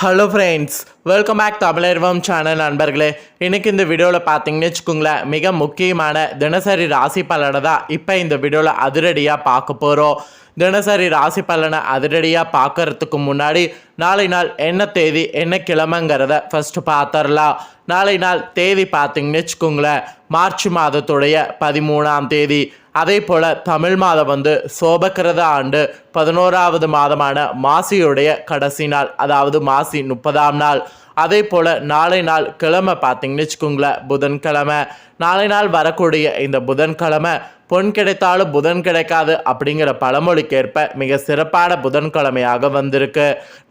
Hello friends welcome back Tamilarvam channel நண்பர்களே. இன்றைக்கி இந்த வீடியோவில் பார்த்தீங்கன்னு வச்சுக்கோங்களேன் மிக முக்கியமான தினசரி ராசி பலனை தான் இப்போ இந்த வீடியோவில் அதிரடியாக பார்க்க போகிறோம் தினசரி ராசி பலனை அதிரடியாக பார்க்கறதுக்கு முன்னாடி நாளை நாள் என்ன தேதி என்ன கிழமைங்கிறத ஃபஸ்ட்டு பார்த்துடலாம் நாளை நாள் தேதி பார்த்தீங்கன்னு வச்சுக்கோங்களேன் மார்ச் மாதத்துடைய பதிமூணாம் தேதி. அதே போல் தமிழ் மாதம் வந்து சோபக்கிரத ஆண்டு பதினோராவது மாதமான மாசியுடைய கடைசி நாள் அதாவது மாசி முப்பதாம் நாள். அதே போல் நாளை நாள் கிழமை பார்த்தீங்கன்னு வச்சுக்கோங்களேன் புதன்கிழமை. நாளை நாள் வரக்கூடிய இந்த புதன்கிழமை பொன் கிடைத்தாலும் புதன் கிடைக்காது அப்படிங்கிற பழமொழிக்கேற்ப மிக சிறப்பான புதன்கிழமையாக வந்திருக்கு.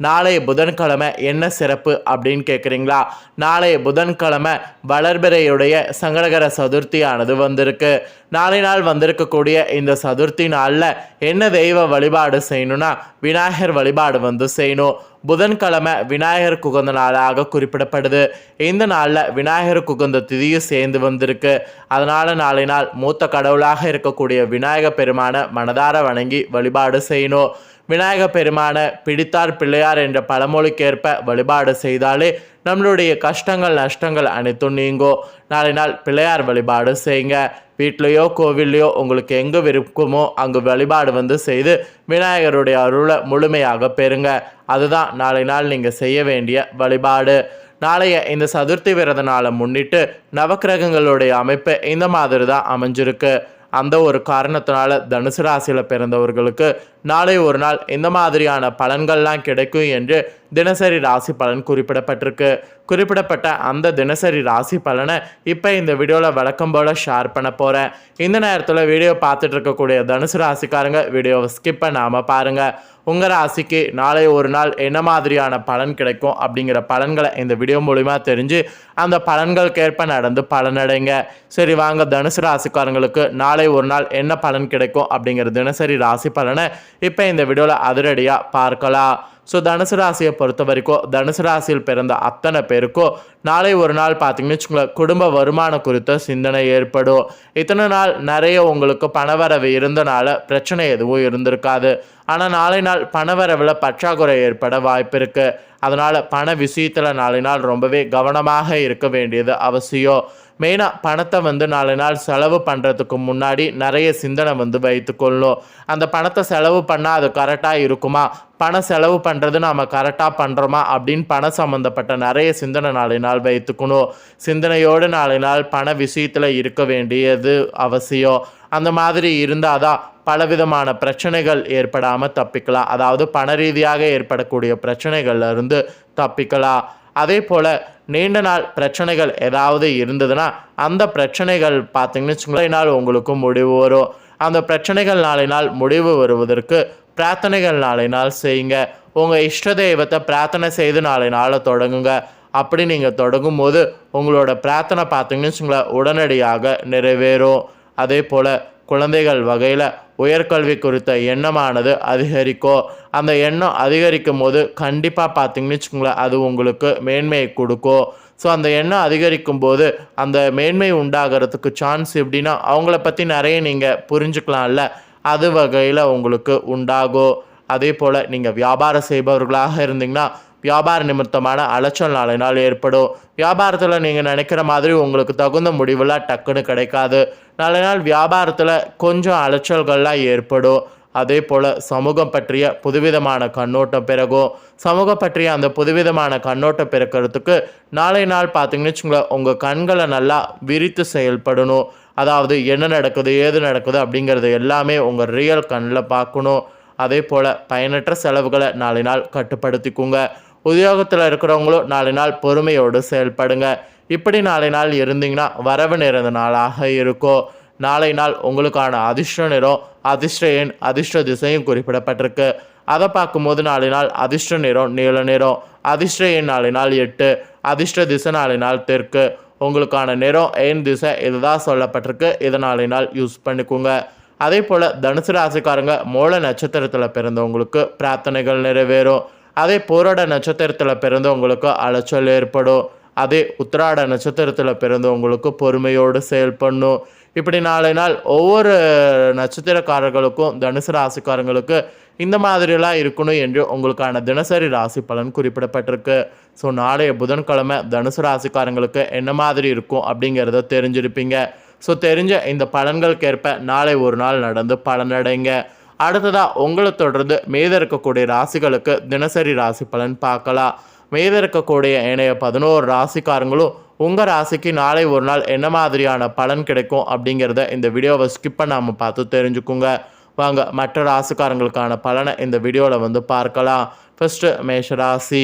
நாளைய புதன்கிழமை என்ன சிறப்பு அப்படின்னு கேட்குறீங்களா நாளைய புதன்கிழமை வளர்பிறையுடைய சங்கடகர சதுர்த்தியானது வந்திருக்கு. நாளை நாள் வந்திருக்கக்கூடிய இந்த சதுர்த்தி நாளில் என்ன தெய்வ வழிபாடு செய்யணும்னா விநாயகர் வழிபாடு வந்து செய்யணும். புதன்கிழமை விநாயகர் குகந்த நாளாக குறிப்பிடப்படுது. இந்த நாளில் விநாயகர் குகந்த திதியும் சேர்ந்து வந்திருக்கு. அதனால் நாளை நாள் மூத்த கடவுளாக இருக்கக்கூடிய விநாயக பெருமான மனதார வணங்கி வழிபாடு செய்யணும். விநாயக பெருமான பிடித்தார் பிள்ளையார் என்ற பழமொழிக்கேற்ப வழிபாடு செய்தாலே நம்மளுடைய கஷ்டங்கள் நஷ்டங்கள் அனைத்தும் நீங்கோ. நாளை நாள் பிள்ளையார் வழிபாடு செய்யுங்க. வீட்லேயோ கோவில்லையோ உங்களுக்கு எங்கே விருப்பமோ அங்கு வழிபாடு வந்து செய்து விநாயகருடைய அருளை முழுமையாக பெறுங்க. அதுதான் நாளை நாள் நீங்கள் செய்ய வேண்டிய வழிபாடு. நாளைய இந்த சதுர்த்தி விரத நாளை முன்னிட்டு நவக்கிரகங்களுடைய அமைப்பு இந்த மாதிரி தான் அமைஞ்சிருக்கு. அந்த ஒரு காரணத்தினால தனுசு ராசியில் பிறந்தவர்களுக்கு நாளை ஒரு நாள் இந்த மாதிரியான பலன்கள்லாம் கிடைக்கும் என்று தினசரி ராசி பலன் குறிப்பிடப்பட்டிருக்கு. குறிப்பிடப்பட்ட அந்த தினசரி ராசி பலனை இப்போ இந்த வீடியோவில் வழக்கம் போல் ஷேர் பண்ண போகிறேன் இந்த நேரத்தில் வீடியோ பார்த்துட்டு இருக்கக்கூடிய தனுசு ராசிக்காரங்க வீடியோவை ஸ்கிப் பண்ணாமல் பாருங்கள் உங்கள் ராசிக்கு நாளை ஒரு நாள் என்ன மாதிரியான பலன் கிடைக்கும் அப்படிங்கிற பலன்களை இந்த வீடியோ மூலிமா தெரிஞ்சு அந்த பலன்களுக்கேற்ப நடந்து பலனடைங்க. சரி வாங்க தனுசு ராசிக்காரங்களுக்கு நாளை ஒரு நாள் என்ன பலன் கிடைக்கும் அப்படிங்கிற தினசரி ராசி பலனை இப்போ இந்த வீடியோவில் அதிரடியாக பார்க்கலாம். ஸோ தனுசு ராசியை பொறுத்த வரைக்கும் தனுசு ராசியில் பிறந்த அத்தனை பேருக்கும் நாளை ஒரு நாள் பார்த்தீங்கன்னு வச்சுக்கோங்களேன் குடும்ப வருமானம் குறித்த சிந்தனை ஏற்படும். இத்தனை நாள் நிறைய உங்களுக்கு பணவரவு இருந்தனால பிரச்சனை எதுவும் இருந்திருக்காது. ஆனால் நாளை நாள் பணவரவில் பற்றாக்குறை ஏற்பட வாய்ப்பு இருக்குது அதனால் பண விஷயத்தில் நாளை நாள் ரொம்பவே கவனமாக இருக்க வேண்டியது அவசியம். மெயினாக பணத்தை வந்து நாலு நாள் செலவு பண்ணுறதுக்கு முன்னாடி நிறைய சிந்தனை வந்து வைத்துக்கொள்ளும். அந்த பணத்தை செலவு பண்ணால் அது கரெக்டாக இருக்குமா? பணம் செலவு பண்ணுறது நாம் கரெக்டாக பண்ணுறோமா அப்படின்னு பணம் சம்மந்தப்பட்ட நிறைய சிந்தனை நாளை நாள் வைத்துக்கணும். சிந்தனையோடு நாளை நாள் பண விஷயத்தில் இருக்க வேண்டியது அவசியம். அந்த மாதிரி இருந்தால் தான் பலவிதமான பிரச்சனைகள் ஏற்படாமல் தப்பிக்கலாம். அதாவது பண ரீதியாக ஏற்படக்கூடிய பிரச்சனைகள்ல இருந்து தப்பிக்கலாம். அதே போல் நீண்ட நாள் பிரச்சனைகள் ஏதாவது இருந்ததுன்னா அந்த பிரச்சனைகள் பார்த்திங்கன்னு வச்சுங்களேன் நாள் உங்களுக்கு முடிவு வரும். அந்த பிரச்சனைகள் நாளை நாள் முடிவு வருவதற்கு பிரார்த்தனைகள் நாளை நாள் செய்யுங்க. உங்கள் இஷ்ட தெய்வத்தை பிரார்த்தனை செய்து நாளை நாளை தொடங்குங்க. அப்படி நீங்கள் தொடங்கும் போது உங்களோட பிரார்த்தனை பார்த்தீங்கன்னு வச்சுங்களேன் உடனடியாக நிறைவேறும். அதே போல் குழந்தைகள் வகையில் உயர்கல்வி குறித்த எண்ணமானது அதிகரிக்கும். அந்த எண்ணம் அதிகரிக்கும் போது கண்டிப்பாக பார்த்தீங்கன்னு வச்சுக்கோங்களேன் அது உங்களுக்கு மேன்மையை கொடுக்கும். ஸோ அந்த எண்ணம் அதிகரிக்கும் போது அந்த மேன்மை உண்டாகிறதுக்கு சான்ஸ் எப்படின்னா அவங்கள பற்றி நிறைய நீங்கள் புரிஞ்சுக்கலாம்ல. அது வகையில் உங்களுக்கு உண்டாகும் அதே போல் நீங்கள் வியாபாரம் செய்பவர்களாக இருந்தீங்கன்னா வியாபார நிமித்தமான அலைச்சல் நாளை நாள் ஏற்படும். வியாபாரத்தில் நீங்கள் நினைக்கிற மாதிரி உங்களுக்கு தகுந்த முடிவெல்லாம் டக்குன்னு கிடைக்காது. நாளை நாள் வியாபாரத்தில் கொஞ்சம் அலைச்சல்கள்லாம் ஏற்படும். அதே போல் சமூகம் பற்றிய புதுவிதமான கண்ணோட்டம் பிறகும். சமூகம் பற்றிய அந்த புதுவிதமான கண்ணோட்டம் பிறக்கிறதுக்கு நாளை நாள் பார்த்தீங்கன்னு வச்சுங்களேன் உங்கள் கண்களை நல்லா விரித்து செயல்படணும். அதாவது என்ன நடக்குது ஏது நடக்குது அப்படிங்கிறது எல்லாமே உங்கள் ரியல் கண்ணில் பார்க்கணும். அதே போல் பயனற்ற செலவுகளை நாளை நாள் கட்டுப்படுத்திக்குங்க. உத்தியோகத்தில் இருக்கிறவங்களும் நாளை நாள் பொறுமையோடு செயல்படுங்க. இப்படி நாளை நாள் இருந்தீங்கன்னா வரவு நிறைந்த நாளாக இருக்கும். நாளை நாள் உங்களுக்கான அதிர்ஷ்ட நிறம் அதிர்ஷ்ட எண் அதிர்ஷ்ட திசையும் குறிப்பிடப்பட்டிருக்கு. அதை பார்க்கும்போது நாளை நாள் அதிர்ஷ்ட நிறம் நீல நிறம் அதிர்ஷ்ட எண் நாளை நாள் எட்டு அதிர்ஷ்ட திசை நாளை நாள் தெற்கு. உங்களுக்கான நிறம் ஏன் திசை இதுதான் சொல்லப்பட்டிருக்கு. இதை நாளை நாள் யூஸ் பண்ணிக்கோங்க. அதே போல் தனுசு ராசிக்காரங்க மூல நட்சத்திரத்தில் பிறந்தவங்களுக்கு பிரார்த்தனைகள் நிறைவேறும். அதே போராட நட்சத்திரத்தில் பிறந்தவங்களுக்கு அலைச்சல் ஏற்படும். அதே உத்திராட நட்சத்திரத்தில் பிறந்தவங்களுக்கு பொறுமையோடு செயல்படணும் இப்படி நாளை நாள் ஒவ்வொரு நட்சத்திரக்காரர்களுக்கும் தனுசு ராசிக்காரங்களுக்கு இந்த மாதிரியெல்லாம் இருக்கணும் என்று உங்களுக்கான தினசரி ராசி பலன் குறிப்பிடப்பட்டிருக்கு. ஸோ நாளைய புதன்கிழமை தனுசு ராசிக்காரங்களுக்கு என்ன மாதிரி இருக்கும் அப்படிங்கிறத தெரிஞ்சிருப்பீங்க. ஸோ தெரிஞ்ச இந்த பலன்களுக்கேற்ப நாளை ஒரு நாள் நடந்து பலனடைங்க அடுத்ததாக உங்களை தொடர்ந்து மீத இருக்கக்கூடிய ராசிகளுக்கு தினசரி ராசி பலன் பார்க்கலாம். மீத இருக்கக்கூடிய இணைய பதினோரு ராசிக்காரங்களும் உங்கள் ராசிக்கு நாளை ஒரு நாள் என்ன மாதிரியான பலன் கிடைக்கும் அப்படிங்கிறத இந்த வீடியோவை ஸ்கிப் பண்ணாமல் பார்த்து தெரிஞ்சுக்குங்க. வாங்க மற்ற ராசிக்காரங்களுக்கான பலனை இந்த வீடியோவில் வந்து பார்க்கலாம். ஃபஸ்ட்டு மேஷராசி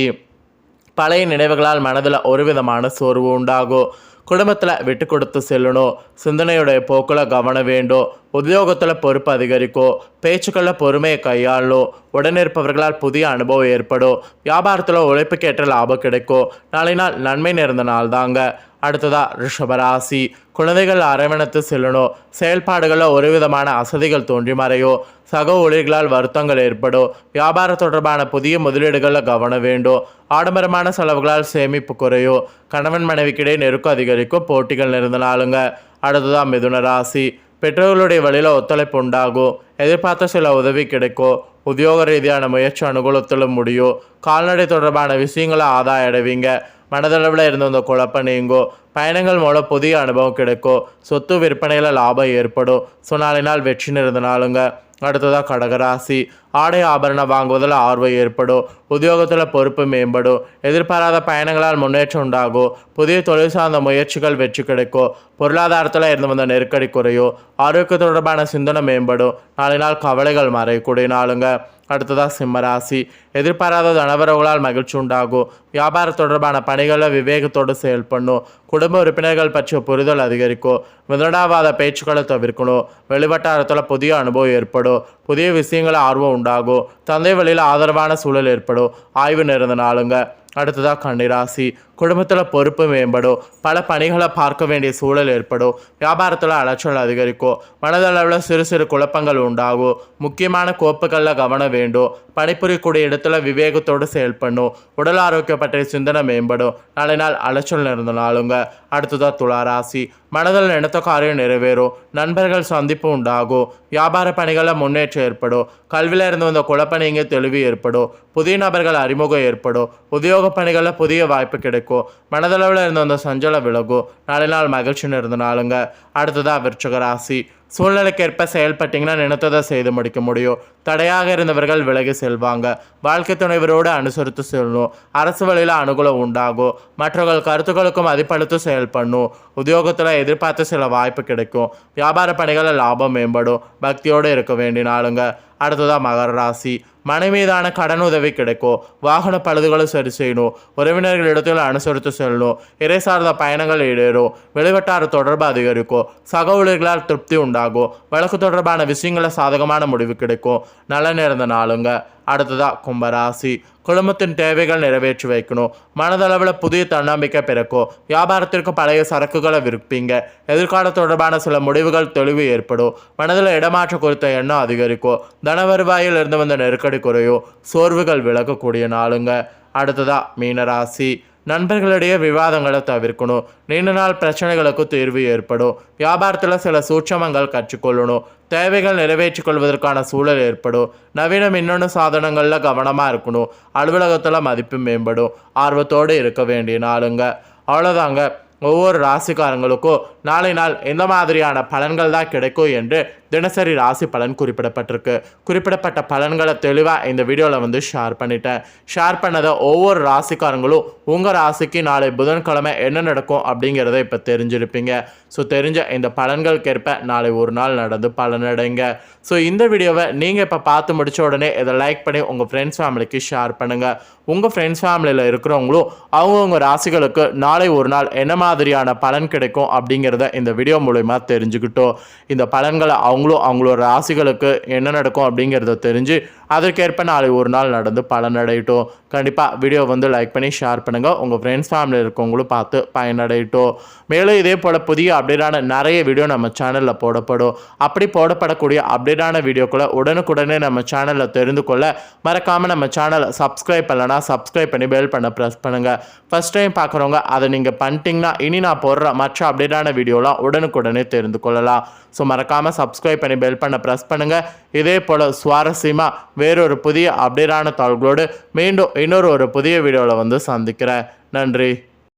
பழைய நினைவுகளால் மனதில் ஒரு விதமான சோர்வு உண்டாகும். குடும்பத்தில் விட்டு கொடுத்து செல்லணும். சிந்தனையுடைய போக்கில் கவனம் வேண்டும். உத்தியோகத்தில் பொறுப்பு அதிகரிக்கும். பேச்சுக்களில் பொறுமையை கையாளணும். உடனிருப்பவர்களால் புதிய அனுபவம் ஏற்படும். வியாபாரத்தில் உழைப்புக்கேற்ற லாபம் கிடைக்கும். நாளை நாள் நன்மை நேர்ந்த நாள் தாங்க. அடுத்ததா ரிஷபராசி குழந்தைகள் அரவணைத்து செல்லணும் செயல்பாடுகளில் ஒரு விதமான அசதிகள் தோன்றி மறையோ சக ஊழியர்களால் வருத்தங்கள் ஏற்படும் வியாபாரம் தொடர்பான புதிய முதலீடுகளில் கவனம் வேண்டும் ஆடம்பரமான செலவுகளால் சேமிப்பு குறையும் கணவன் மனைவிக்கிடையே நெருக்கம் அதிகரிக்கும் போட்டிகள் நிறைந்த நாளுங்க அடுத்ததா மிதுன ராசி பெற்றோர்களுடைய வழியில் ஒத்துழைப்பு உண்டாகும் எதிர்பார்த்த சில உதவி கிடைக்கும் உத்தியோக ரீதியான முயற்சி அனுகூலத்திலும் முடியும் கால்நடை தொடர்பான விஷயங்களை ஆதாயம் அடைவீங்க மனதளவில் இருந்த இந்த குழப்பம் நீங்கும் பயணங்கள் மூலம் புதிய அனுபவம் கிடைக்கும் சொத்து விற்பனையில் லாபம் ஏற்படும் ஸோ நாளை நாள் வெற்றி நிறந்த நாளுங்க அடுத்ததாக கடகராசி. ஆடை ஆபரணம் வாங்குவதில் ஆர்வம் ஏற்படும் உத்தியோகத்தில் பொறுப்பு மேம்படும் எதிர்பாராத பயணங்களால் முன்னேற்றம் உண்டாகும் புதிய தொழில் சார்ந்த முயற்சிகள் வெற்றி கிடைக்கும் பொருளாதாரத்தில் இருந்து வந்த நெருக்கடி குறையும் ஆரோக்கிய தொடர்பான சிந்தனை மேம்படும் நாளை நாள் கவலைகள் மறையக்கூடிய நாளுங்க. அடுத்ததாக சிம்மராசி எதிர்பாராத தனவரவுகளால் மகிழ்ச்சி உண்டாகும் வியாபார தொடர்பான பணிகளில் விவேகத்தோடு செயல்படணும் குடும்ப உறுப்பினர்கள் பற்றிய புரிதல் அதிகரிக்கும் முதலாவாத பேச்சுக்களை தவிர்க்கணும் வெளிவட்டாரத்தில் புதிய அனுபவம் ஏற்படும் புதிய விஷயங்கள ஆர்வம் உண்டாகும் தந்தை வழியில் ஆதரவான சூழல் ஏற்படும் ஆய்வு நிறந்த நாளுங்க அடுத்ததாக கன்னிராசி குடும்பத்தில் பொறுப்பு மேம்படும் பல பணிகளை பார்க்க வேண்டிய சூழல் ஏற்படும் வியாபாரத்தில் அலைச்சல் அதிகரிக்கும் மனதளவில் சிறு சிறு குழப்பங்கள் உண்டாகும் முக்கியமான கோப்புகளில் கவனம் வேண்டும் பணிபுரியக்கூடிய இடத்துல விவேகத்தோடு செயல்படணும் உடல் ஆரோக்கியம் பற்றிய சிந்தனை மேம்படும் நாளை நாள் அலைச்சல் இருந்த நாளுங்க அடுத்ததாக துளாராசி மனதில் நினைத்த காரியம் நிறைவேறும் நண்பர்கள் சந்திப்பு உண்டாகும் வியாபார பணிகளில் முன்னேற்றம் ஏற்படும் கல்வியில் இருந்து வந்த குழப்பணிங்க தெளிவு ஏற்படும் புதிய நபர்கள் அறிமுகம் ஏற்படும் உத்தியோக பணிகளில் புதிய வாய்ப்பு கிடைக்கும் மனதளவில் இருந்த அந்த சஞ்சலம் விலகும் நாளை நாள் மகிழ்ச்சி இருந்த நாளுங்க. அடுத்ததாக விருச்சக ராசி. சூழ்நிலைக்கேற்ப செயல்பட்டீங்கன்னா நினைத்ததை செய்து முடிக்க முடியும். தடையாக இருந்தவர்கள் விலகி செல்வாங்க. வாழ்க்கை துணைவரோடு அனுசரித்து செல்லணும் அரசு வழியில் அனுகூலம் உண்டாகும். மற்றவர்கள் கருத்துக்களுக்கும் மதிப்பளித்து செயல்படணும். உத்தியோகத்தில் எதிர்பார்த்த சில வாய்ப்பு கிடைக்கும். வியாபார பணிகளில் லாபம் மேம்படும். பக்தியோடு இருக்க வேண்டினாலுங்க அடுத்ததாக மகர ராசி. மனை மீதான கடன் உதவி கிடைக்கும் வாகன பழுதுகளை சரி செய்யணும் உறவினர்களிடத்தில் அனுசரித்து செல்லணும் இறை சார்ந்த பயணங்கள் ஈடேறும் வெளிவட்டார தொடர்பு அதிகரிக்கும் சக ஊழியர்களால் திருப்தி உண்டாகும் வழக்கு தொடர்பான விஷயங்களை சாதகமான முடிவு கிடைக்கும் நல்ல நேர்ந்த நாளுங்க. அடுத்ததாக கும்பராசி குடும்பத்தின் தேவைகள் நிறைவேற்றி வைக்கணும் மனதளவில் புதிய தன்னம்பிக்கை பிறக்கும் வியாபாரத்திற்கு பழைய சரக்குகளை விற்பீங்க எதிர்கால தொடர்பான சில முடிவுகள் தெளிவு ஏற்படும் மனதில் இடமாற்ற குறித்த எண்ணம் அதிகரிக்கும் தன வருவாயில் இருந்து வந்த நெருக்கடி குறையும் சோர்வுகள் விலகக்கூடிய நாளுங்க அடுத்ததா மீனராசி நண்பர்களிடையே விவாதங்களை தவிர்க்கணும் நீண்ட நாள் பிரச்சனைகளுக்கு தீர்வு ஏற்படும் வியாபாரத்தில் சில சூட்சமங்கள் கற்றுக்கொள்ளணும் தேவைகள் நிறைவேற்றிக் கொள்வதற்கான சூழல் ஏற்படும். நவீன மின்னணு சாதனங்களில் கவனமாக இருக்கணும். அலுவலகத்தில் மதிப்பு மேம்படும். ஆர்வத்தோடு இருக்க வேண்டிய நாளுங்க. அவ்வளோதாங்க ஒவ்வொரு ராசிக்காரங்களுக்கும் நாளை நாள் எந்த மாதிரியான பலன்கள் தான் கிடைக்கும் என்று தினசரி ராசி பலன் குறிப்பிடப்பட்டிருக்கு. குறிப்பிடப்பட்ட பலன்களை தெளிவாக இந்த வீடியோவில் வந்து ஷேர் பண்ணிட்டேன். ஷேர் பண்ணதை ஒவ்வொரு ராசிக்காரங்களும் உங்கள் ராசிக்கு நாளை புதன்கிழமை என்ன நடக்கும் அப்படிங்கிறத இப்போ தெரிஞ்சிருப்பீங்க. ஸோ தெரிஞ்ச இந்த பலன்களுக்கேற்ப நாளை ஒரு நாள் நடந்து பலனடைங்க. ஸோ இந்த வீடியோவை நீங்கள் இப்போ பார்த்து முடிச்ச உடனே இதை லைக் பண்ணி உங்கள் ஃப்ரெண்ட்ஸ் ஃபேமிலிக்கு ஷேர் பண்ணுங்கள் உங்கள் ஃப்ரெண்ட்ஸ் ஃபேமிலியில் இருக்கிறவங்களும் அவங்கவுங்க ராசிகளுக்கு நாளை ஒரு நாள் என்ன மாதிரியான பலன் கிடைக்கும் அப்படிங்கிறத இந்த வீடியோ மூலயமா தெரிஞ்சுக்கிட்டோம். இந்த பலன்களை அவங்க அவங்களும் அவங்களோட ராசிகளுக்கு என்ன நடக்கும் அப்படிங்கிறத தெரிஞ்சு அதற்கேற்ப நாளை ஒரு நாள் நடந்து பலனடையட்டும் கண்டிப்பாக வீடியோ வந்து லைக் பண்ணி ஷேர் பண்ணுங்கள் உங்கள் ஃப்ரெண்ட்ஸ் ஃபேமிலியில் இருக்கவங்களும் பார்த்து பயனடையட்டும். மேலும் இதே போல் புதிய அப்டேட்டான நிறைய வீடியோ நம்ம சேனலில் போடப்படும். அப்படி போடப்படக்கூடிய அப்டேட்டான வீடியோக்குள்ளே உடனுக்குடனே நம்ம சேனலில் தெரிந்து கொள்ள மறக்காமல் நம்ம சேனலை சப்ஸ்கிரைப் பண்ணலன்னா சப்ஸ்கிரைப் பண்ணி பெல் பண்ண ப்ரெஸ் பண்ணுங்கள் ஃபஸ்ட் டைம் பார்க்குறவங்க அதை நீங்கள் பண்ணிட்டீங்கன்னா இனி நான் போடுற மற்ற அப்டேட்டான வீடியோலாம் உடனுக்குடனே தெரிந்து கொள்ளலாம். ஸோ மறக்காமல் சப்ஸ்கிரைப் பண்ணி பெல் பண்ண ப்ரெஸ் பண்ணுங்கள் இதே போல் சுவாரஸ்யமாக வேறொரு புதிய அப்டேட்டான தாள்களோடு மீண்டும் இன்னொரு ஒரு புதிய வீடியோவில் வந்து சந்திக்கிறேன். நன்றி.